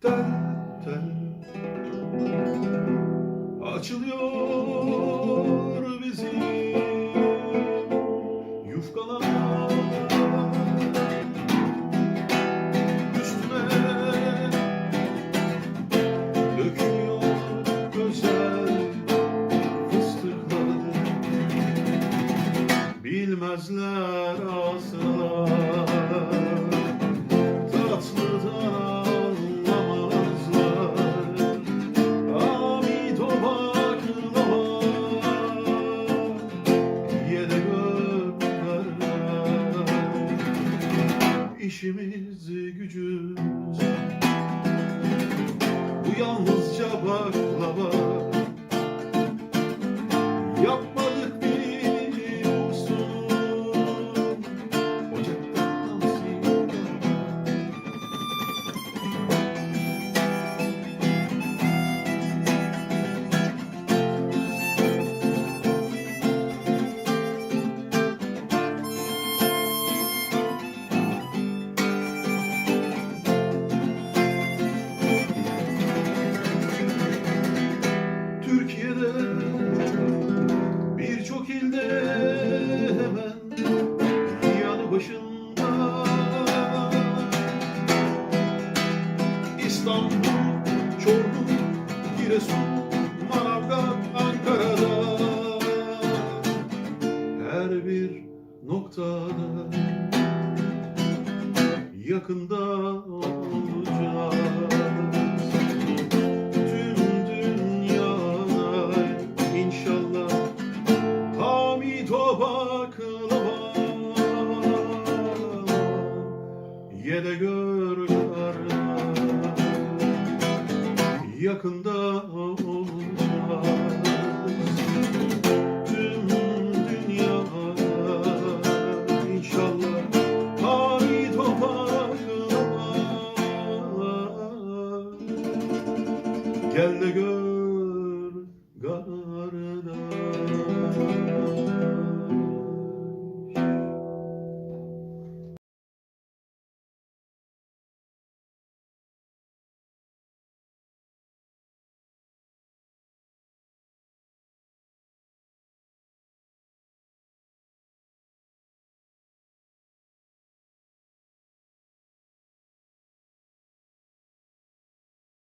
tel Açılıyor bizim yufkalar. Üstüne dökülüyor güzel fıstıklar. Bilmezler asla İşimiz gücümüz. Bu yalnızca baklava. Yapmadık ilde hemen yanı başında İstanbul, Çorlu, Giresun, Manavgat, Ankara'da her bir noktada yakında olacağız. de gör Yakında olacağız. Tüm dünya inşallah Mavi topraklar Gel de gör garda